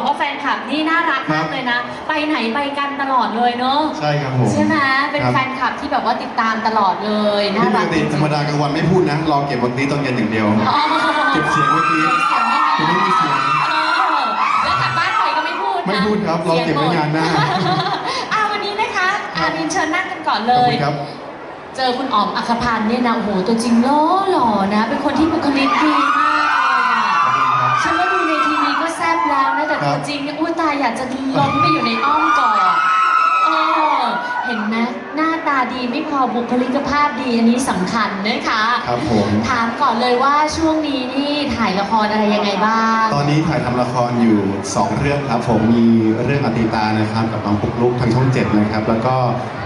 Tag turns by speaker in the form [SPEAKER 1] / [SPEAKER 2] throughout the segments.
[SPEAKER 1] บอกว่าแฟนคลับนี่น่ารักมากเลยนะ ไปไหนไปกันตลอดเลยเนอะ
[SPEAKER 2] ใช่ครับผม
[SPEAKER 1] ใช่ไหมเป็น
[SPEAKER 2] ครับ
[SPEAKER 1] แฟนคลับที่แบบว่าติดตามตลอดเลยน่า
[SPEAKER 2] ที่ป
[SPEAKER 1] รั
[SPEAKER 2] ก
[SPEAKER 1] ก
[SPEAKER 2] ติธรรมดากลางวันไม่พูดนะ รอเก็บวันนี้ตอนเย็นอย่างเดียว
[SPEAKER 1] อ๋อ
[SPEAKER 2] เก็บเสียงเมื่อกี้
[SPEAKER 1] เสียงไม่
[SPEAKER 2] จะไม่มีเสียง
[SPEAKER 1] เออแล้วกลับบ้านไปก็ไม่พูดนะ
[SPEAKER 2] ไม่พูดครับรอเก็บไว้งานหน้า
[SPEAKER 1] อ่าวันนี้นะคะอารินเชิญนั่งกันก่อนเล
[SPEAKER 2] ขอบ
[SPEAKER 1] ย
[SPEAKER 2] คุณครับ
[SPEAKER 1] เจอคุณอ๋อมอัครพันธ์เนี่ยนะโอ้โหตัวจริงหล่อหล่อนะ เป็นคนที่บุคลิกดีมากเลยอะ
[SPEAKER 2] ขอบคุณครับ
[SPEAKER 1] ฉันว่าดูในทีวีก็แซ่บ แล้วนะแต่
[SPEAKER 2] ครั
[SPEAKER 1] ตัว
[SPEAKER 2] บ
[SPEAKER 1] จริงเนี่ยอุ้ยตายอยากจะล้มไปอยู่ในอ้อมกอดเออเห็นไหมหน้าตาดีไม่พอบุคลิกภาพดีอันนี้สำคัญนะคะ
[SPEAKER 2] ครับผม
[SPEAKER 1] ถามก่อนเลยว่าช่วงนี้นี่ถ่ายละครอะไรยังไงบ้าง
[SPEAKER 2] ตอนนี้ถ่ายทำละครอยู่ 2 เรื่องครับผมมีเรื่องอติตานะครับกับน้องปุกลุกทางช่องเจ็ดนะครับแล้วก็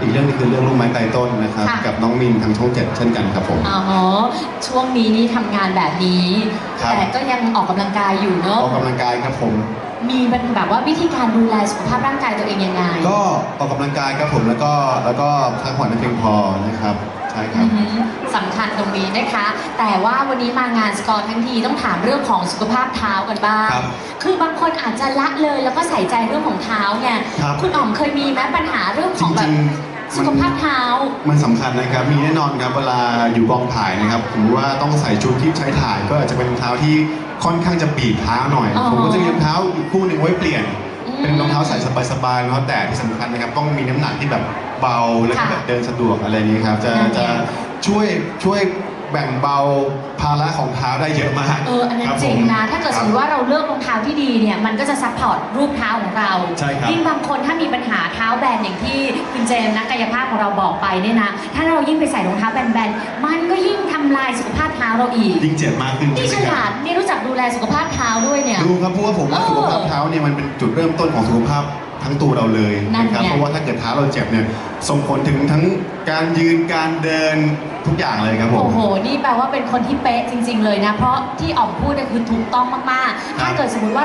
[SPEAKER 2] อีกเรื่องหนึงคือเรื่องลูกไม้ไตต้นนะครับ
[SPEAKER 1] ค่ะ
[SPEAKER 2] กับน้องมินทางช่องเจ็ดเช่นกันครับผม
[SPEAKER 1] อ๋อช่วงนี้นี่ทำงานแบบนี้
[SPEAKER 2] ครับ
[SPEAKER 1] แต่ก็ยังออกกำลังกายอยู่เนอะ
[SPEAKER 2] ออกกำลังกายครับผม
[SPEAKER 1] มีเป็นแบบว่าวิธีการดูแลสุขภาพร่างกายตัวเองยังไง
[SPEAKER 2] ก็ออกกำลังกายครับผมแล้วก็แล้วก็พักผ่อนให้เพียงพอนะครับใช่ครั
[SPEAKER 1] อื
[SPEAKER 2] บ
[SPEAKER 1] อหือสำคัญตรงนี้นะคะ แต่ว่าวันนี้มางานสกอร์ทั้งทีต้องถามเรื่องของสุขภาพเท้ากันบ้าง
[SPEAKER 2] ครับ
[SPEAKER 1] คือบางคนอาจจะละเลยแล้วก็ใส่ใจเรื่องของเท้าไง
[SPEAKER 2] ครับ
[SPEAKER 1] คุณอ๋อมเคยมีไหมปัญหาเรื่องของแบ
[SPEAKER 2] จริ
[SPEAKER 1] บ
[SPEAKER 2] ง
[SPEAKER 1] สุขภาพเท้า
[SPEAKER 2] มันสำคัญนะครับ มีแน่นอนครับเวลาอยู่กองถ่ายนะครับผมว่าต้องใส่ชุดที่ใช้ถ่ายก็อาจจะเป็นรองเท้าที่ค่อนข้างจะบีบเท้าหน่อย
[SPEAKER 1] อ๋อ
[SPEAKER 2] ผมก็จะมีรองเท้าอีกคู่หนึ่งไว้เปลี่ยน
[SPEAKER 1] อืม
[SPEAKER 2] เป็นรองเท้าใส่สบายๆรองเท้าแตะที่สำคัญนะครับต้องมีน้ำหนักที่แบบเบาแล้วก็
[SPEAKER 1] ค่ะ
[SPEAKER 2] แบบเดินสะดวกอะไรอย่างนี้ครับจะ
[SPEAKER 1] นั่นไง
[SPEAKER 2] จะ ช่วยช่วยแบ่งเบาภาระของเท้าได้เยอะมาก
[SPEAKER 1] เอออันนั้
[SPEAKER 2] คนบ
[SPEAKER 1] จริง
[SPEAKER 2] ผม
[SPEAKER 1] นะถ้าเกิดสมมติว่าเราเลือกรองเท้าที่ดีเนี่ย มันก็จะซัพพอร์ตรูปเท้าของเรา
[SPEAKER 2] ใช่ครับ
[SPEAKER 1] ยิ่งบางคนถ้ามีปัญหาเท้าแบนอย่างที่คุณเจมส์นักกายภาพของเราบอกไปเนี่ยนะ ถ้าเรายิ่งไปใส่รองเท้าแบนๆ มันก็ยิ่งทำลายสุขภาพเท้าเราอีก
[SPEAKER 2] ยิ่งเจ็บมากขึ้น
[SPEAKER 1] นี่ฉ
[SPEAKER 2] ใช่ไหมค
[SPEAKER 1] ลา
[SPEAKER 2] รับ
[SPEAKER 1] ดนี่รู้จักดูแลสุขภาพเท้าด้วยเนี่ย
[SPEAKER 2] ดูครับเพราะว่าผมว่า
[SPEAKER 1] เออ
[SPEAKER 2] สุขภาพเท้าเนี่ยมันเป็นจุดเริ่มต้นของสุขภาพ ทั้งตัวเราเลย
[SPEAKER 1] นั่น
[SPEAKER 2] นะครับ
[SPEAKER 1] ไง
[SPEAKER 2] เพราะว่าถ้าเกิดเท้าเราเจ็บเนี่ยส่งผลถึงทั้งการยืนการเดินทุกอย่างเลยครับผม
[SPEAKER 1] โอ้โห นี่แปลว่าเป็นคนที่เป๊ะจริง ๆ เลยนะ เพราะที่อ๋อมพูดเนี่ยคือถูกต้องมาก ๆ ถ้าเกิดสมมติว่า